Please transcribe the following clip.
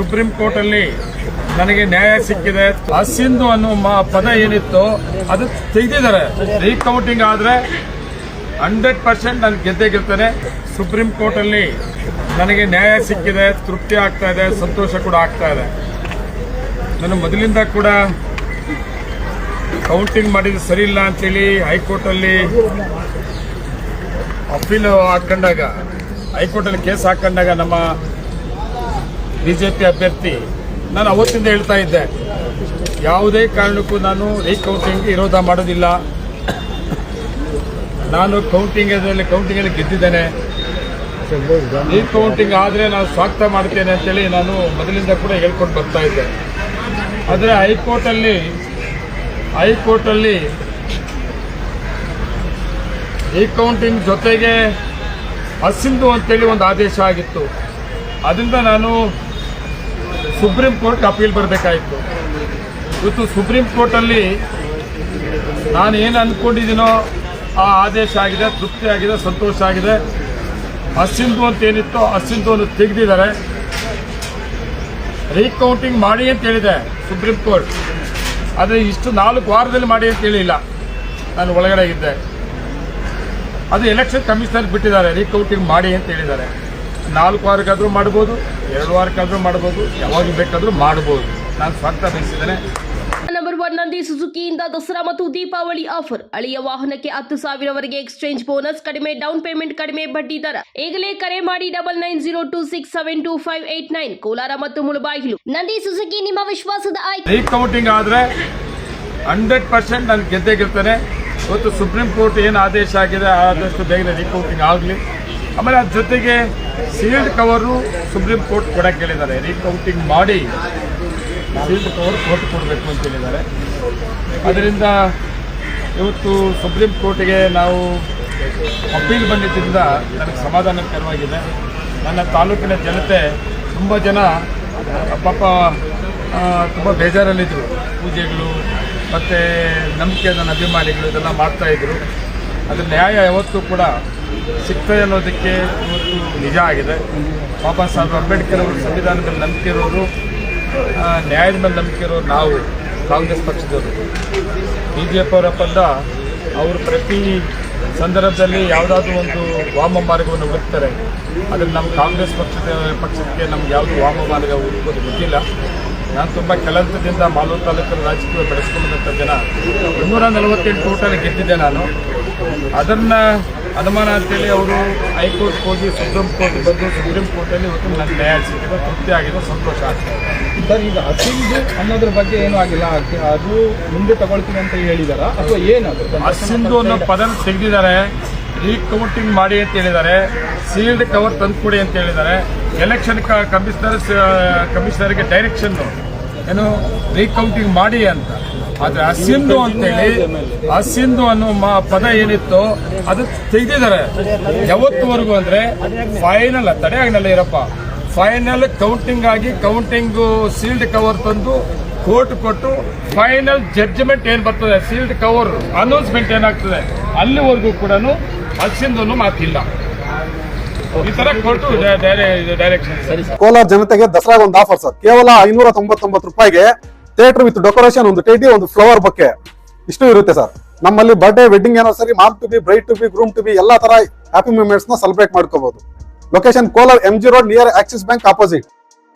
Supreme court ಅಲ್ಲಿ ನನಗೆ ನ್ಯಾಯ ಸಿಕ್ಕಿದೆ. ಹಸಿಂದು ಅನ್ನೋ ಪದ ಏನಿತ್ತು ಅದು ತೆಗೆದಿದ್ದಾರೆ. ರೀಕೌಂಟಿಂಗ್ ಆದ್ರೆ ಹಂಡ್ರೆಡ್ ಪರ್ಸೆಂಟ್ ನಾನು ಗೆದ್ದೇ ಗೆಲ್ತೇನೆ. ಸುಪ್ರೀಂ ಕೋರ್ಟ್ ಅಲ್ಲಿ ನನಗೆ ನ್ಯಾಯ ಸಿಕ್ಕಿದೆ, ತೃಪ್ತಿ ಆಗ್ತಾ ಇದೆ, ಸಂತೋಷ ಕೂಡ ಆಗ್ತಾ ಇದೆ. ನಾನು ಮೊದಲಿಂದ ಕೂಡ ಕೌಂಟಿಂಗ್ ಮಾಡಿದ್ದು ಸರಿ ಇಲ್ಲ ಅಂತೇಳಿ ಹೈಕೋರ್ಟಲ್ಲಿ ಅಪೀಲ್ ಹಾಕೊಂಡಾಗ, ಹೈಕೋರ್ಟಲ್ಲಿ ಕೇಸ್ ಹಾಕೊಂಡಾಗ ನಮ್ಮ ಬಿಜೆಪಿ ಅಭ್ಯರ್ಥಿ ನಾನು ಅವತ್ತಿಂದ ಹೇಳ್ತಾ ಇದ್ದೆ, ಯಾವುದೇ ಕಾರಣಕ್ಕೂ ನಾನು ರೀಕೌಂಟಿಂಗ್ ವಿರೋಧ ಮಾಡೋದಿಲ್ಲ. ನಾನು ಕೌಂಟಿಂಗ್ ಕೌಂಟಿಂಗಲ್ಲಿ ಗೆದ್ದಿದ್ದೇನೆ. ರೀಕೌಂಟಿಂಗ್ ಆದರೆ ನಾನು ಸ್ವಾಗತ ಮಾಡ್ತೇನೆ ಅಂತೇಳಿ ನಾನು ಮೊದಲಿಂದ ಕೂಡ ಹೇಳ್ಕೊಂಡು ಬರ್ತಾ ಇದ್ದೆ. ಆದರೆ ಹೈಕೋರ್ಟಲ್ಲಿ ಹೈಕೋರ್ಟಲ್ಲಿ ರೀಕೌಂಟಿಂಗ್ ಜೊತೆಗೆ ಹಸಿಂದು ಅಂತೇಳಿ ಒಂದು ಆದೇಶ ಆಗಿತ್ತು. ಅದರಿಂದ ನಾನು ಸುಪ್ರೀಂ ಕೋರ್ಟ್ಗೆ ಅಪೀಲ್ ಬರಬೇಕಾಯಿತು. ಇವತ್ತು ಸುಪ್ರೀಂ ಕೋರ್ಟಲ್ಲಿ ನಾನು ಏನು ಅಂದ್ಕೊಂಡಿದ್ದೀನೋ ಆ ಆದೇಶ ಆಗಿದೆ, ತೃಪ್ತಿ ಆಗಿದೆ, ಸಂತೋಷ ಆಗಿದೆ. ಅಸಿಂಧು ಅಂತ ಏನಿತ್ತು ಅಸಿಂಧುವನ್ನು ತೆಗೆದಿದ್ದಾರೆ. ರೀಕೌಂಟಿಂಗ್ ಮಾಡಿ ಅಂತ ಹೇಳಿದೆ ಸುಪ್ರೀಂ ಕೋರ್ಟ್. ಆದರೆ ಇಷ್ಟು ನಾಲ್ಕು ವಾರದಲ್ಲಿ ಮಾಡಿ ಅಂತ ಹೇಳಿಲ್ಲ. ನಾನು ಒಳಗಡೆ ಇದ್ದೆ. ಅದು ಎಲೆಕ್ಷನ್ ಕಮಿಷನರ್ ಬಿಟ್ಟಿದ್ದಾರೆ, ರೀಕೌಂಟಿಂಗ್ ಮಾಡಿ ಅಂತ ಹೇಳಿದ್ದಾರೆ. ನಾಲ್ಕು ವಾರಕ್ಕಾದರೂ ಮಾಡ್ಬೋದು ಎರಡು ವಾರಕ್ಕಾದರೂ ಮಾಡ್ಬೋದು ಯಾವಾಗ ಬೇಕಾದರೂ ಮಾಡ್ಬೋದು. ನಾನು ಸ್ವಂತ ಬಯಸಿದ್ದೇನೆ ನಂಬರ್ ಒನ್ ನಂದಿ ಸುಜುಕಿಯಿಂದ ದಸರಾ ಮತ್ತು ದೀಪಾವಳಿ ಆಫರ್ ಅಳಿಯ ವಾಹನಕ್ಕೆ ಹತ್ತು ಸಾವಿರವರೆಗೆ ಎಕ್ಸ್ಚೇಂಜ್ ಬೋನಸ್ ಕಡಿಮೆ ಡೌನ್ ಪೇಮೆಂಟ್ ಕಡಿಮೆ ಬಡ್ಡಿ ದರ. ಈಗಲೇ ಕರೆ ಮಾಡಿ double nine zero two six seven two five eight nine Kolar ಮತ್ತು ಮುಳಬಾಗಿಲು. ನಂದಿ ಸುಜುಕಿ ನಿಮ್ಮ ವಿಶ್ವಾಸದ ಆಯ್ಕೆ. ಕೌಂಟಿಂಗ್ ಆದ್ರೆ ಹಂಡ್ರೆಡ್ ಪರ್ಸೆಂಟ್ ನಾನು ಗೆದ್ದೇ ಗೆಲ್ತೇನೆ. ಇವತ್ತು ಸುಪ್ರೀಂ ಕೋರ್ಟ್ ಏನು ಆದೇಶ ಆಗಿದೆ ಆದಷ್ಟು ಬೇಗನೆ ರೀಕೌಂಟಿಂಗ್ ಆಗಲಿ. ಆಮೇಲೆ ಅದ್ರ ಜೊತೆಗೆ ಸೀಲ್ಡ್ ಕವರು ಸುಪ್ರೀಂ ಕೋರ್ಟ್ ಕೊಡಕ್ಕೆ ಹೇಳಿದ್ದಾರೆ. ರೀಕೌಂಟಿಂಗ್ ಮಾಡಿ ಸೀಲ್ಡ್ ಕವರ್ ಕೋರ್ಟ್ ಕೊಡಬೇಕು ಅಂತ ಹೇಳಿದ್ದಾರೆ. ಅದರಿಂದ ಇವತ್ತು ಸುಪ್ರೀಂ ಕೋರ್ಟಿಗೆ ನಾವು ಅಪೀಲ್ ಬಂದಿದ್ದರಿಂದ ನನಗೆ ಸಮಾಧಾನಕರವಾಗಿದೆ ನನ್ನ ತಾಲೂಕಿನ ಜನತೆ ತುಂಬ ಜನ, ಪಾಪ ತುಂಬ ಬೇಜಾರಲ್ಲಿದ್ದರು ಪೂಜೆಗಳು, ಮತ್ತು ನಂಬಿಕೆ, ನನ್ನ ಅಭಿಮಾನಿಗಳು ಇದೆಲ್ಲ ಮಾಡ್ತಾಯಿದ್ರು ಅದು ನ್ಯಾಯ ಯಾವತ್ತೂ ಕೂಡ ಸಿಗ್ತದೆ ಅನ್ನೋದಕ್ಕೆ ಇವತ್ತು ನಿಜ ಆಗಿದೆ. ಬಾಬಾ ಸಾಹೇಬ್ ಅಂಬೇಡ್ಕರ್ ಅವರು ಸಂವಿಧಾನದಲ್ಲಿ ನಂಬಿಕೆ ಇರೋರು ನ್ಯಾಯದ ಮೇಲೆ ನಂಬಿಕೆ ಇರೋರು ನಾವು, ಕಾಂಗ್ರೆಸ್ ಪಕ್ಷದವರು. ಬಿ ಜೆ ಪಿ ಅವರ ಪದ ಅವರು ಪ್ರತಿ ಸಂದರ್ಭದಲ್ಲಿ ಯಾವುದಾದ್ರೂ ಒಂದು ವಾಮ ಮಾರ್ಗವನ್ನು ಹುಡುಕ್ತಾರೆ. ಅದನ್ನು ನಮ್ಮ ಕಾಂಗ್ರೆಸ್ ಪಕ್ಷದ ಪಕ್ಷಕ್ಕೆ ನಮ್ಗೆ ಯಾವುದು ವಾಮ ಮಾರ್ಗ ಹುಡುಕೋದು ಗೊತ್ತಿಲ್ಲ. ನಾನು ತುಂಬ ಕೆಲಸದಿಂದ ಮಾಲೂರು ತಾಲೂಕಿನ ರಾಜಕೀಯ ಬೆಳೆಸ್ಕೊಂಡಂಥ ಜನ. ಇನ್ನೂರ ನಲವತ್ತೆಂಟು ಟೋಟಲ್ ಗೆದ್ದಿದ್ದೆ ನಾನು. ಅದನ್ನು ಅನುಮಾನ ಅಂತೇಳಿ ಅವರು ಹೈಕೋರ್ಟ್ ಹೋಗಿ ಸುಪ್ರೀಂ ಕೋರ್ಟ್ ಬಂದು ಸುಪ್ರೀಂ ಕೋರ್ಟಲ್ಲಿ ಇವತ್ತು ನನಗೆ ನ್ಯಾಯ ಸಿಕ್ಕಿದೆ ತೃಪ್ತಿ ಆಗಿದೆ ಸಂತೋಷ ಆಗ್ತದೆ. ಸರ್, ಈಗ ಹಸಿಂದು ಅನ್ನೋದ್ರ ಬಗ್ಗೆ ಏನೂ ಆಗಿಲ್ಲ. ಅದ್- ಅದು ಮುಂದೆ ತಗೊಳ್ತೀನಿ ಅಂತ ಹೇಳಿದಾರ? ಅಥವಾ ಏನದು ಹಸಿಂದು ಅನ್ನೋ ಪದನ ತೆಗೆದಿದ್ದಾರೆ. ರೀಕೌಂಟಿಂಗ್ ಮಾಡಿ ಅಂತ ಹೇಳಿದ್ದಾರೆ. ಸೀಲ್ಡ್ ಕವರ್ ತಂದುಕೊಡಿ ಅಂತ ಹೇಳಿದ್ದಾರೆ. ಎಲೆಕ್ಷನ್ ಕಮಿಷನರ್ ಕಮಿಷನರ್ಗೆ ಡೈರೆಕ್ಷನ್ ಏನು ರೀಕೌಂಟಿಂಗ್ ಮಾಡಿ ಅಂತ. ಆದ್ರೆ ಅಸಿಂಧು ಅಂತೇಳಿ ಹಸಿಂದು ಅನ್ನೋ ಪದ ಏನಿತ್ತು ಅದು ತೆಗೆದಿದ್ದಾರೆ. ಯಾವತ್ತುವರೆಗೂ ಅಂದ್ರೆ ಫೈನಲ್ ತಡೆ ಇರಪ್ಪ ಫೈನಲ್ ಕೌಂಟಿಂಗ್ ಆಗಿ ಕೌಂಟಿಂಗ್ ಸೀಲ್ಡ್ ಕವರ್ ತಂದು ಕೋರ್ಟ್ ಕೊಟ್ಟು ಫೈನಲ್ ಜಡ್ಜ್ಮೆಂಟ್ ಏನ್ ಬರ್ತದೆ? ಸೀಲ್ಡ್ ಕವರ್ ಅನೌನ್ಸ್ಮೆಂಟ್ ಏನಾಗ್ತದೆ? ಅಲ್ಲಿವರೆಗೂ ಕೂಡ ಹಸಿಂದು ಮಾತಿಲ್ಲ ಈ ತರ ಕೊಟ್ಟು ಡೈರೆಕ್ಷನ್ ಕೋಲಾರ ಜನತೆಗೆ ದಸರಾಗ ಒಂದು ಆಫರ್ ಸರ್. ಕೇವಲ ಐನೂರ ತೊಂಬತ್ತೊಂಬತ್ತು ರೂಪಾಯಿಗೆ ಥಿಯೇಟರ್ ವಿತ್ ಡೆಕೋರೇಷನ್ ಒಂದು ಟೇಟಿ ಒಂದು ಫ್ಲವರ್ ಬಕ್ಕೆ. ಇಷ್ಟು ಇರುತ್ತೆ ಸರ್. ನಮ್ಮಲ್ಲಿ birthday wedding anniversary mom to be bride to be groom to be ಎಲ್ಲಾ ತರ ಹ್ಯಾಪಿ ಮೂಮೆಂಟ್ಸ್ನ ಸೆಲೆಬ್ರೇಟ್ ಮಾಡ್ಕೋಬಹುದು location Kolar M G road near Axis Bank opposite